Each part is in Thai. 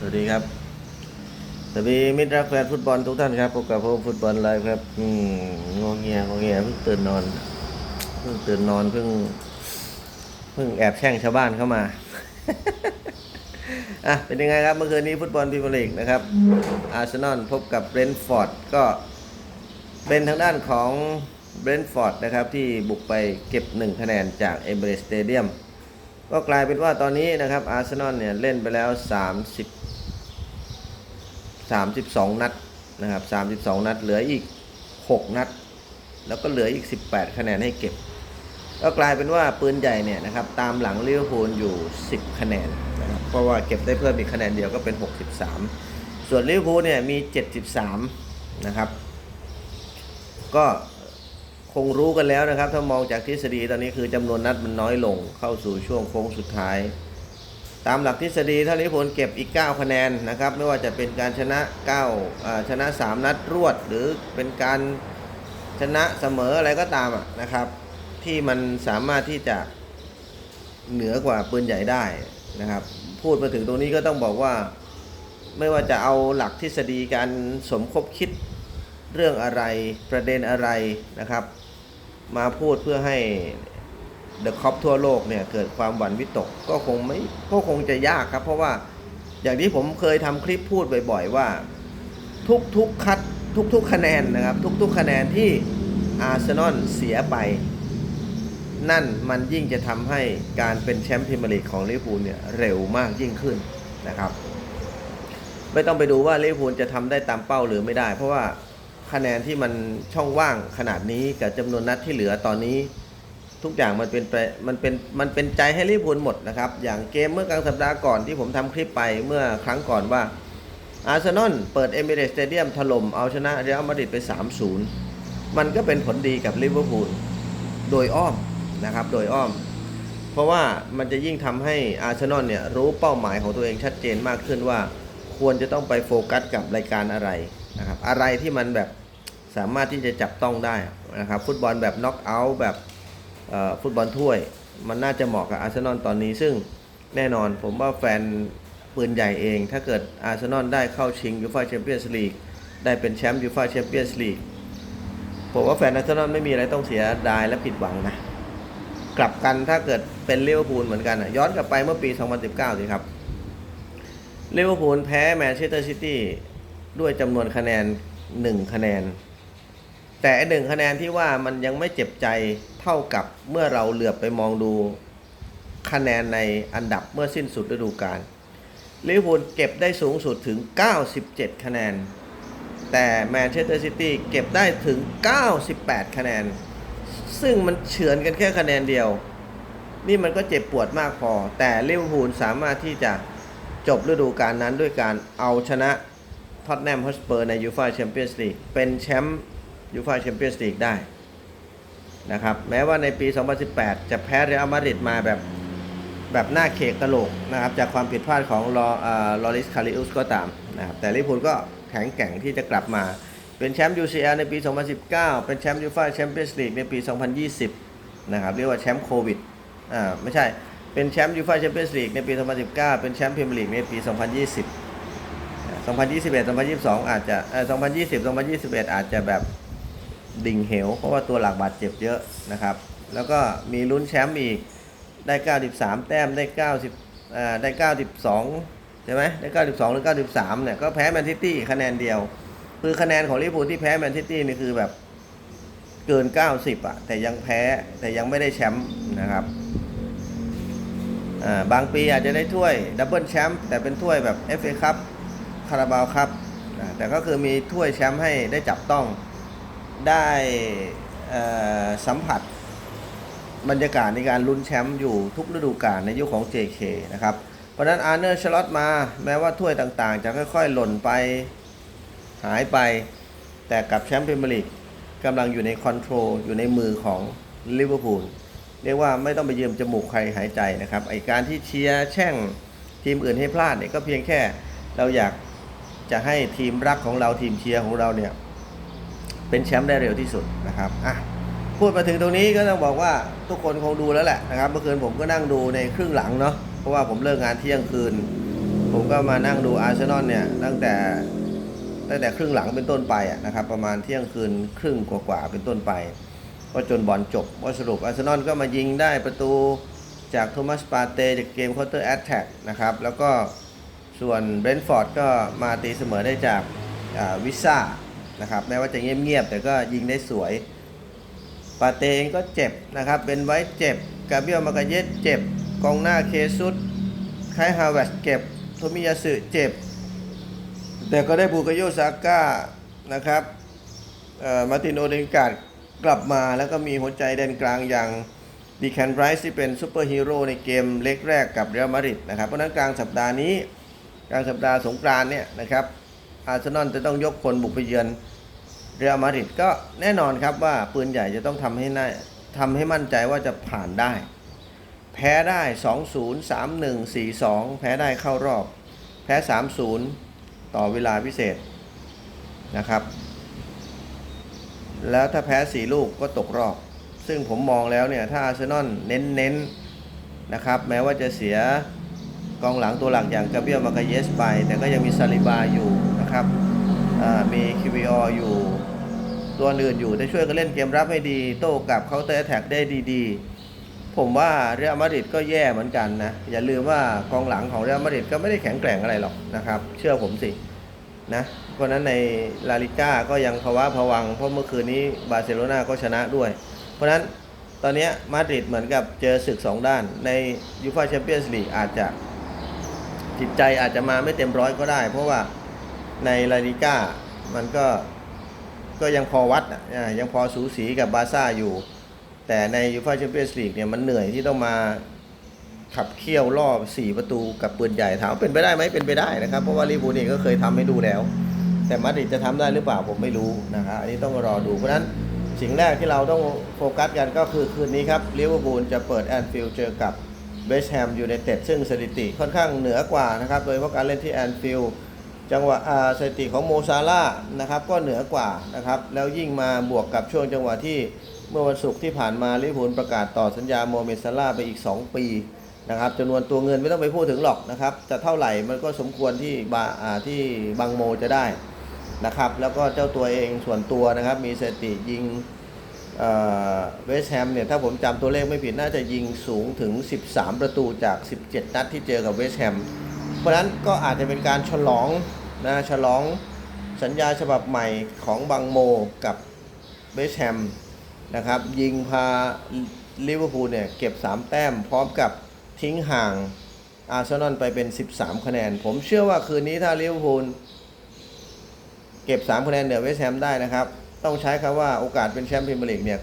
สวัสดีครับ สวัสดีมิตรรักแฟนฟุตบอลทุกท่านครับพบกับผมฟุตบอลไลฟ์ครับอืมงอเงียงอเงียเพิ่งตื่นนอน เพิ่งตื่นนอนเพิ่ง เพิ่งแอบแช่งชาวบ้านเข้ามาอะเป็นยังไงครับเมื่อคืนนี้ฟุตบอลพรีเมียร์ลีกนะครับ อาร์เซนอลพบกับเบรนท์ฟอร์ดก็เป็นทางด้านของเบรนท์ฟอร์ดนะครับ ที่บุกไปเก็บ 1 คะแนนจากเอเบรสเตเดียมก็กลายเป็นว่าตอนนี้นะครับอาร์เซนอลเนี่ยเล่นไปแล้ว 30 32 นัดนะครับ 32 นัด เหลืออีก 6 นัด แล้วก็เหลืออีก 18 คะแนนให้เก็บ ก็กลายเป็นว่าปืนใหญ่เนี่ยนะครับตามหลังลิเวอร์พูลอยู่ 10 คะแนนนะครับเพราะว่าเก็บได้เพิ่มอีกคะแนนเดียวก็เป็น 63 ส่วนลิเวอร์พูลเนี่ยมี 73 นะครับ ก็คงรู้กันแล้วนะครับ ถ้ามองจากทฤษฎีตอนนี้คือจำนวนนัดมันน้อยลงเข้าสู่ช่วงโค้งสุดท้าย ตามหลักทฤษฎีถ้าลิเวอร์พูลเก็บอีก 9 คะแนนนะครับ ไม่ว่าจะเป็นการชนะ9อ่าชนะ 3 นัดรวด หรือเป็นการชนะเสมออะไรก็ตามนะครับ ที่มันสามารถที่จะเหนือกว่าปืนใหญ่ได้นะครับ พูดมาถึงตรงนี้ก็ต้องบอกว่า ไม่ว่าจะเอาหลักทฤษฎีการสมคบคิดเรื่องอะไรประเด็นอะไรนะครับ มาพูดเพื่อให้ เดอะคอปทั่วโลกเนี่ยเกิดความหวั่นวิตกก็คงไม่ก็คงจะยากครับ เพราะว่าอย่างที่ผมเคยทำคลิปพูดบ่อย ๆ ว่า ทุกๆคัดทุกๆคะแนนนะครับ ทุกๆคะแนนที่อาร์เซนอลเสียไป นั่นมันยิ่งจะทำให้การเป็นแชมป์พรีเมียร์ลีกของลิเวอร์พูลเนี่ยเร็วมากยิ่งขึ้นนะครับ ไม่ต้องไปดูว่าลิเวอร์พูลจะทำได้ตามเป้าหรือไม่ได้ เพราะว่าคะแนนที่มันช่องว่างขนาดนี้กับจำนวนนัดที่เหลือตอนนี้ ทุกอย่างมันเป็นไปมันเป็นมันเป็นใจให้ลิเวอร์พูลหมดนะครับ อย่างเกมเมื่อกลางสัปดาห์ก่อนที่ผมทำคลิปไปเมื่อครั้งก่อนว่าอาร์เซนอลเปิดเอมิเรตสเตเดียมถล่มเอาชนะเรอัลมาดริดไป 3-0 มันก็เป็นผลดีกับลิเวอร์พูลโดยอ้อมนะครับโดยอ้อม เพราะว่ามันจะยิ่งทำให้อาร์เซนอลเนี่ยรู้เป้าหมายของตัวเองชัดเจนมากขึ้นว่าควรจะต้องไปโฟกัสกับรายการอะไรนะครับอะไรที่มันแบบสามารถที่จะจับต้องได้นะครับฟุตบอลแบบน็อกเอาท์แบบ ฟุตบอลถ้วย มันน่าจะเหมาะกับอาร์เซนอลตอนนี้ ซึ่งแน่นอนผมว่าแฟนปืนใหญ่เอง ถ้าเกิดอาร์เซนอลได้เข้าชิงยูฟ่าแชมเปี้ยนส์ลีกได้เป็นแชมป์ยูฟ่าแชมเปี้ยนส์ลีกผมว่าแฟนอาร์เซนอลไม่มีอะไรต้องเสียดายและผิดหวังนะ กลับกันถ้าเกิดเป็นลิเวอร์พูลเหมือนกันอะย้อนกลับไปเมื่อปี 2019สิครับลิเวอร์พูลแพ้แมนเชสเตอร์ซิตี้ด้วยจำนวนคะแนน 1 คะแนน แต่หนึ่งคะแนนที่ว่ามันยังไม่เจ็บใจเท่ากับเมื่อเราเหลือบไปมองดูคะแนนในอันดับเมื่อสิ้นสุดฤดูกาลลิเวอร์พูลเก็บได้สูงสุดถึง 97 คะแนน แต่แมนเชสเตอร์ซิตี้เก็บได้ถึง 98 คะแนน ซึ่งมันเฉือนกันแค่คะแนนเดียว นี่มันก็เจ็บปวดมากพอ แต่ลิเวอร์พูลสามารถที่จะจบฤดูกาลนั้นด้วยการเอาชนะท็อตแนมฮอสเปอร์ในยูฟาแชมเปี้ยนส์ลีกเป็นแชมป์ ยูฟาแชมเปี้ยนส์ลีกได้นะครับแม้ว่าในปี 2018 จะแพ้เรอัลมาดริดมาแบบแบบหน้าเคกกระโหลกนะครับจากความผิดพลาดของลอลอริสคาริอุสก็ตามนะครับแต่ลิเวอร์พูลก็แข็งแกร่งที่จะกลับมาเป็นแชมป์ UCL ในปี 2019 เป็นแชมป์ยูฟาแชมเปี้ยนส์ลีกในปี 2020 นะครับเรียกว่าแชมป์โควิดอ่าไม่ใช่เป็นแชมป์ยูฟาแชมเปี้ยนส์ลีกในปี 2019 เป็นแชมป์พรีเมียร์ลีกในปี 2020 2021 2022 อาจจะเอ่อ2020 2021 อาจจะแบบ ดิ่งเหว เพราะว่าตัวหลักบาดเจ็บเยอะนะครับ แล้วก็มีลุ้นแชมป์อีกได้ 93 แต้มได้ 90อ่าได้ 92 ใช่ไหมได้ 92 หรือ 93 เนี่ย ก็แพ้แมนซิตี้คะแนนเดียว คือคะแนนของลิเวอร์พูลที่แพ้แมนซิตี้นี่คือแบบเกิน 90อะแต่ยังแพ้แต่ยังไม่ได้แชมป์นะครับอ่าบางปีอาจจะได้ถ้วยดับเบิลแชมป์แต่เป็นถ้วยแบบ FA คัพคาราบาวคัพแต่ก็คือมีถ้วยแชมป์ให้ได้จับต้อง ได้สัมผัสบรรยากาศในการลุ้นแชมป์อยู่ทุกฤดูกาลในยุคของ JK นะครับ เพราะฉะนั้นอาร์เนอร์ชลอตมาแม้ว่าถ้วยต่างๆ จะค่อยๆ หล่นไปหายไป แต่กับแชมป์พรีเมียร์ลีกกำลังอยู่ในคอนโทรลอยู่ในมือของลิเวอร์พูลเรียกว่าไม่ต้องไปยืมจมูกใครหายใจนะครับไอการที่เชียร์แช่งทีมอื่นให้พลาดเนี่ยก็เพียงแค่เราอยากจะให้ทีมรักของเราทีมเชียร์ของเราเนี่ย เป็นแชมป์ได้เร็วที่สุดนะครับอะพูดมาถึงตรงนี้ก็ต้องบอกว่าทุกคนคงดูแล้วแหละนะครับ เมื่อคืนผมก็นั่งดูในครึ่งหลังเนาะเพราะว่าผมเลิกงานเที่ยงคืน ผมก็มานั่งดูอาร์เซนอลเนี่ยตั้งแต่ตั้งแต่ครึ่งหลังเป็นต้นไปนะครับ ประมาณเที่ยงคืนครึ่งกว่าๆเป็นต้นไป ก็จนบอลจบว่าสรุปอาร์เซนอลก็มายิงได้ประตูจากโทมัสปาเตจากเกมคาน์เตอร์แอตแทกนะครับแล้วก็ส่วนเบรนฟอร์ดก็มาตีเสมอได้จากวิซ่า นะครับแม้ว่าจะเงียบๆแต่ก็ยิงได้สวยปาเตเองก็เจ็บนะครับเป็นไว้เจ็บกาเบียลมากาเยสเจ็บกองหน้าเคซุสไคฮาวเวสเก็บโทมิยาสึเจ็บ แต่ก็ได้บูกาโยซาก้านะครับมาร์ตินโอเดนการ์ดกลับมาแล้วก็มีหัวใจแดนกลางอย่างดีแคนไรส์ที่เป็นซูเปอร์ฮีโร่ในเกมเล็กแรกกับเรอัลมาดริดนะครับ เพราะนั้นกลางสัปดาห์นี้ กลางสัปดาห์สงกรานเนี่ยนะครับ อาร์เซนอลจะต้องยกคนบุกไปเยือนเรอัลมาดริดก็แน่นอนครับว่าปืนใหญ่จะต้องทำให้น่าทำให้มั่นใจว่าจะผ่านได้ แพ้ได้ 2-0 3-1 4-2 แพ้ได้เข้ารอบ แพ้ 3-0 ต่อเวลาพิเศษนะครับ แล้วถ้าแพ้ 4 ลูกก็ตกรอบ ซึ่งผมมองแล้วเนี่ย ถ้าอาร์เซนอลเน้นๆนนะครับ แม้ว่าจะเสียกองหลังตัวหลักอย่างกาเบียลมาคาเยสไป แต่ก็ยังมีซาลิบาอยู่ นะครับมีคิวิอออยู่ ตัวอื่นอยู่ได้ช่วยกันเล่นเกมรับให้ดี โต้กลับเคาน์เตอร์แท็กได้ดีๆ ผมว่าเรอัลมาดริดก็แย่เหมือนกันนะ อย่าลืมว่ากองหลังของเรอัลมาดริดก็ไม่ได้แข็งแกร่งอะไรหรอกนะครับ เชื่อผมสินะเพราะนั้นในลาลิก้าก็ยังภาวะผวัง เพราะเมื่อคืนนี้บาร์เซโลนาก็ชนะด้วย เพราะนั้นตอนนี้มาดริดเหมือนกับเจอศึกสองด้าน ในยูฟ่าแชมเปี้ยนส์ลีกอาจจะจิตใจอาจจะมาไม่เต็มร้อยก็ได้ เพราะว่า ในลาลิก้ามันก็ก็ยังพอวัดอะยังพอสูสีกับบาร์ซ่าอยู่ แต่ในยูฟ่าแชมเปี้ยนส์ลีกเนี่ยมันเหนื่อยที่ต้องมาขับเคี่ยวรอบ 4 ประตูกับปืนใหญ่ถามว่าเป็นไปได้ไหมเป็นไปได้นะครับ เพราะว่าลิเวอร์พูลเองก็เคยทำให้ดูแล้ว แต่มาดริดจะทำได้หรือเปล่าผมไม่รู้นะครับอันนี้ต้องรอดูเพราะฉะนั้นสิ่งแรกที่เราต้องโฟกัสกันก็คือคืนนี้ครับลิเวอร์พูลจะเปิดแอนฟิลด์เจอกับเบสแฮมยูไนเต็ดซึ่งสถิติค่อนข้างเหนือกว่านะครับ โดยเฉพาะการเล่นที่แอนฟิลด์ จังหวะสถิติของโมซาร่านะครับก็เหนือกว่านะครับแล้วยิ่งมาบวกกับช่วงจังหวะที่เมื่อวันศุกร์ที่ผ่านมาลิพูลประกาศต่อสัญญาโมเมซาร่าไปอีก 2 ปีนะครับจำนวนตัวเงินไม่ต้องไปพูดถึงหรอกนะครับจะเท่าไหร่มันก็สมควรที่บาอ่าที่บางโมจะได้นะครับแล้วก็เจ้าตัวเองส่วนตัวนะครับมีสถิติยิงเวสแฮมเนี่ยถ้าผมจำตัวเลขไม่ผิดน่าจะยิงสูงถึง 13 ประตูจาก 17 นัดที่เจอกับเวสแฮม เพราะนั้นก็อาจจะเป็นการฉลองนะฉลองสัญญาฉบับใหม่ของบังโมกับเบสแฮมนะครับยิงพาลิเวอร์พูลเนี่ยเก็บ 3 แต้มพร้อมกับทิ้งห่างอาร์เซนอลไปเป็น 13 คะแนน ผมเชื่อว่าคืนนี้ถ้าลิเวอร์พูลเก็บ 3 คะแนนเหนือเวสแฮมได้นะครับ ต้องใช้คำว่าโอกาสเป็นแชมป์พรีเมียร์ลีกเนี่ย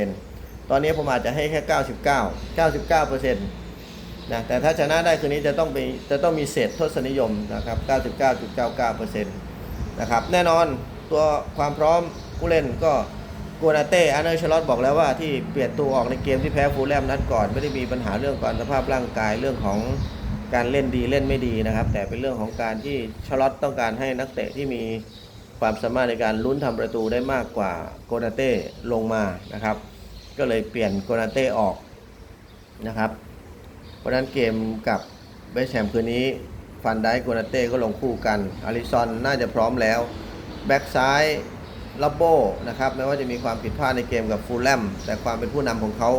99.99%ตอนนี้ผมอาจจะให้แค่ 99 99% นะแต่ถ้าชนะได้คืนนี้จะต้องไปจะต้องมีเศษทศนิยมนะครับ 99.99%นะครับแน่นอนตัวความพร้อมผู้เล่นก็กัวนาเต้อาร์เนอร์ชลอตบอกแล้วว่าที่เปลี่ยนตัวออกในเกมที่แพ้ฟูลแลมนัดก่อน ไม่ได้มีปัญหาเรื่องการสภาพร่างกายเรื่องของการเล่นดีเล่นไม่ดีนะครับ แต่เป็นเรื่องของการที่ชลอตต้องการให้นักเตะที่มีความสามารถในการลุ้นทำประตูได้มากกว่าโกนาเต้ลงมานะครับ ก็เลยเปลี่ยนโกนาเต้ออกนะครับ เพราะนั้นเกมกับเบสแฮมคืนนี้ ฟันได้โกนาเต้ก็ลงคู่กันอาริซอนน่าจะพร้อมแล้ว แบ็กซ้ายลับโบนะครับแม้ว่าจะมีความผิดพลาดในเกมกับฟูลแลมแต่ความเป็นผู้นำของเขา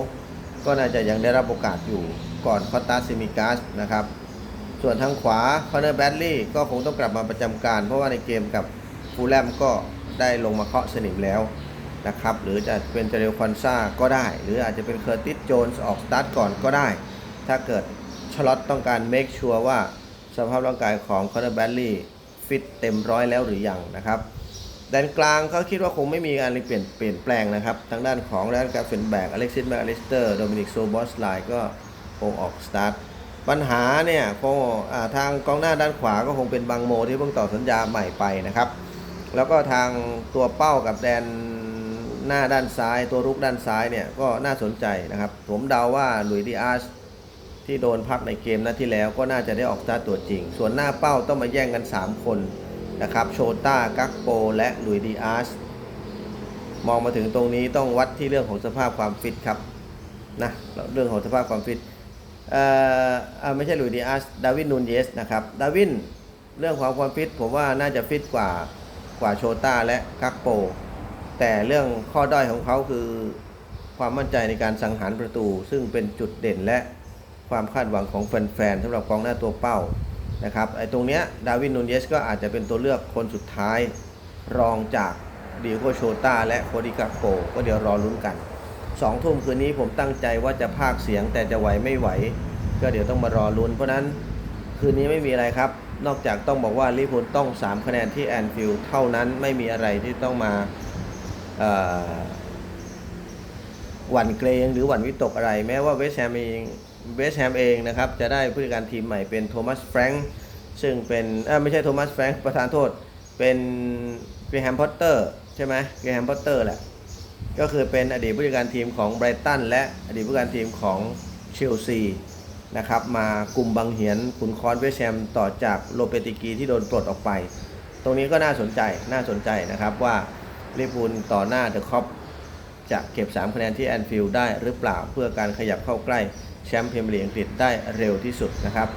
ก็น่าจะยังได้รับโอกาสอยู่ก่อนคอตตาซิมิกาสนะครับ ส่วนทางขวาคอนเนอร์แบดลี่ก็คงต้องกลับมาประจำการ เพราะว่าในเกมกับฟูลแลมก็ได้ลงมาเคาะสนิมแล้วนะครับ หรือจะเป็นเจเรลคอนซาก็ได้ หรืออาจจะเป็นเคอร์ติสโจนส์ออกสตาร์ทก่อนก็ได้ ถ้าเกิดชลอตต้องการเมคชัวร์ว่าสภาพร่างกายของคอนเนอร์แบดลี่ฟิตเต็มร้อยแล้วหรือยังนะครับแดนกลางเขาคิดว่าคงไม่มีการเปลี่ยนเปลี่ยนแปลงนะครับ ทางด้านของแรนกาเฟนแบกอเล็กซิสแมคอลิสเตอร์โดมินิกโซบอสไลก็คงออกสตาร์ทปัญหาเนี่ยคงทางกองหน้าด้านขวาก็คงเป็นบางโมที่เพิ่งต่อสัญญาใหม่ไปนะครับ แล้วก็ทางตัวเป้ากับแดนหน้าด้านซ้าย ตัวรุกด้านซ้ายเนี่ยก็น่าสนใจนะครับ ผมเดาว่าหลุยส์ดิอาส ที่โดนพักในเกมนัดที่แล้วก็น่าจะได้ออกสตาร์ตัวจริง ส่วนหน้าเป้าต้องมาแย่งกัน 3 คนนะครับโชต้ากักโป และลุยดิอาสมองมาถึงตรงนี้ต้องวัดที่เรื่องของสภาพความฟิตครับนะเรื่องของสภาพความฟิตเอ่อไม่ใช่ลุยดีอาร์สดาวินนูนเยสนะครับดาวินเรื่องความความฟิตผมว่าน่าจะฟิตกว่ากว่าโชต้าและกักโป แต่เรื่องข้อด้อยของเขาคือความมั่นใจในการสังหารประตู ซึ่งเป็นจุดเด่นและ ความคาดหวังของแฟนๆสำหรับกองหน้าตัวเป้านะครับไอ้ตรงเนี้ยดาวินนูนเยสก็อาจจะเป็นตัวเลือกคนสุดท้าย รองจากดิโกโชต้าและโคดิกักโปก็เดี๋ยวรอลุ้นกันสองทุ่มคืนนี้ผมตั้งใจว่าจะพากเสียงแต่จะไหวไม่ไหว ก็เดี๋ยวต้องมารอลุ้นเพราะนั้นคืนนี้ไม่มีอะไรครับ นอกจากต้องบอกว่าลิพูลต้อง 3 คะแนนที่แอนฟิลด์เท่านั้นไม่มีอะไรที่ต้องมาหวั่นเกรงหรือหวั่นวิตกอะไร แม้ว่าเวสแฮมเอง เวสต์แฮมเองนะครับ จะได้ผู้จัดการทีมใหม่เป็นโทมัสแฟรงค์ซึ่งเป็นไม่ใช่โทมัสแฟรงค์ประธานโทษ เป็นเกรแฮมพอตเตอร์ใช่ไหมเกรแฮมพอตเตอร์แหละ ก็คือเป็นอดีตผู้จัดการทีมของไบรตันและอดีตผู้จัดการทีมของเชลซีนะครับมากลุ่มบังเหียนขุนคอนเวสแฮมต่อจากโลเปติกีที่โดนปลดออกไป ตรงนี้ก็น่าสนใจน่าสนใจนะครับว่าลิเวอร์พูลต่อหน้าเดอะคอปจะเก็บ 3 คะแนนที่แอนฟิลด์ได้หรือเปล่าเพื่อการขยับเข้าใกล้ แชมป์พรีเมียร์ลีกอังกฤษได้เร็วที่สุดนะครับ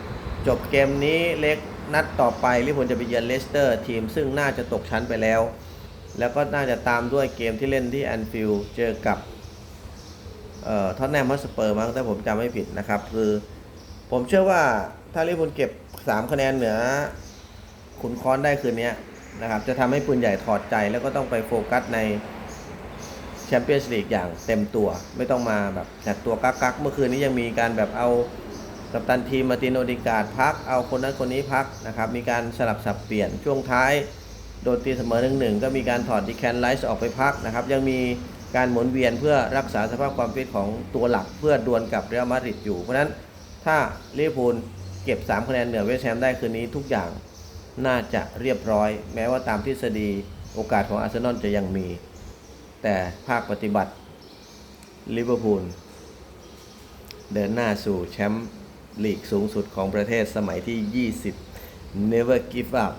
จบเกมนี้เล็กนัดต่อไปลิเวอร์พูลจะไปเยือนเลสเตอร์ ทีมซึ่งน่าจะตกชั้นไปแล้ว แล้วก็น่าจะตามด้วยเกมที่เล่นที่แอนฟิลด์เจอกับเอ่อท็อตแนมฮอสเปอร์มั้งถ้าผมจำไม่ผิดนะครับ คือผมเชื่อว่าถ้าลิเวอร์พูลเก็บ 3 คะแนนเหนือขุนค้อนได้คืนนี้นะครับ จะทำให้ปืนใหญ่ถอดใจแล้วก็ต้องไปโฟกัสใน แชมเปี้ยนส์ลีกอย่างเต็มตัว ไม่ต้องมาแบบแตกตัวกักกักๆเมื่อคืนนี้ยังมีการแบบเอากัปตันทีมมาตินโอดิการ์ดพัก เอาคนนั้นคนนี้พักนะครับ มีการสลับสับเปลี่ยนช่วงท้าย โดนตีเสมอหนึ่งหนึ่งก็มีการถอดดิแคนไลท์ออกไปพักนะครับ ยังมีการหมุนเวียนเพื่อรักษาสภาพความฟิตของตัวหลักเพื่อดวลกับเรอัลมาดริดอยู่ เพราะฉะนั้นถ้าลิเวอร์พูลเก็บ 3 คะแนนเหนือเวสต์แฮมได้คืนนี้ทุกอย่างน่าจะเรียบร้อย แม้ว่าตามทฤษฎีโอกาสของอาร์เซนอลจะยังมี แต่ภาคปฏิบัติลิเวอร์พูลเดินหน้าสู่แชมป์ลีกสูงสุดของประเทศสมัยที่ 20 Never give up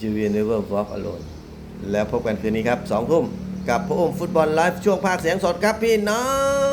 you will never walk alone แล้วพบกันคืนนี้ครับ 2 ทุ่มกับพระอมฟุตบอลไลฟ์ช่วงภาคเสียงสดครับพี่น้อง